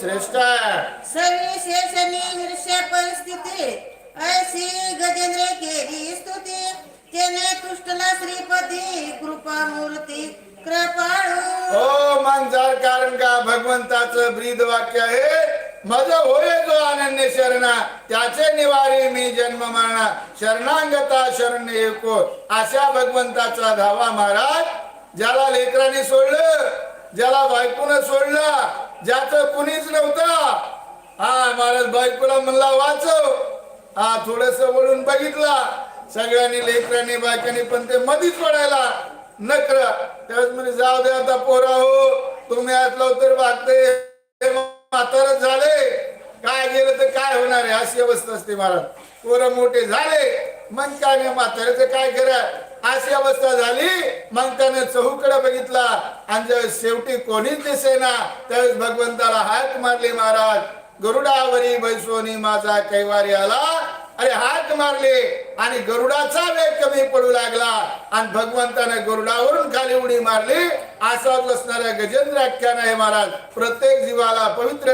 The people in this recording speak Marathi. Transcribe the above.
श्रेष्ठ. सविशेषणी हृष्य परिस्थिती. ऐशी गजेंद्र केली स्तुती. त्याने तुष्टला श्रीपती कृपा मूर्ती कृपाळू. हो मानसार कारण का भगवंताचं ब्रीद वाक्य आहे? मज होय जो अनन्य शरणा. त्याचे निवारी मी जन्म मरणा शरणांगता शरण एको. अशा भगवंताचा धावा महाराज ज्याला लेकराने सोडलं. ज्याला बायकोनं सोडला ज्याचं कुणीच नव्हतं. हा महाराज बायकोला म्हणला वाचव. हा थोडस वळून बघितला. सगळ्यांनी लेकरांनी बायकांनी पण ते मधीच पडायला नकर त्यावेळेस म्हणजे जाऊ दे आता पोरा हो तुम्ही आज तर वागते म्हातारच झाले. काय गेलं तर काय होणार आहे? अशी अवस्था असते महाराज. पोरं मोठे झाले. मग काय नाही म्हाताऱ्याचं काय करा अशी अवस्था झाली. मग त्याने चहूकडे बघितला. आणि जेव्हा शेवटी कोणीच दिसेना त्यावेळेस भगवंताला हात मारले महाराज. गरुडावरी बैसोनी माझा कैवारी आला. अरे हात मारले. आणि गरुडाचा वेग कमी पडू लागला. आणि भगवंताने गरुडावरून खाली उडी मारली. असाच असणाऱ्या गजेंद्र आख्यान आहे महाराज प्रत्येक जीवाला पवित्र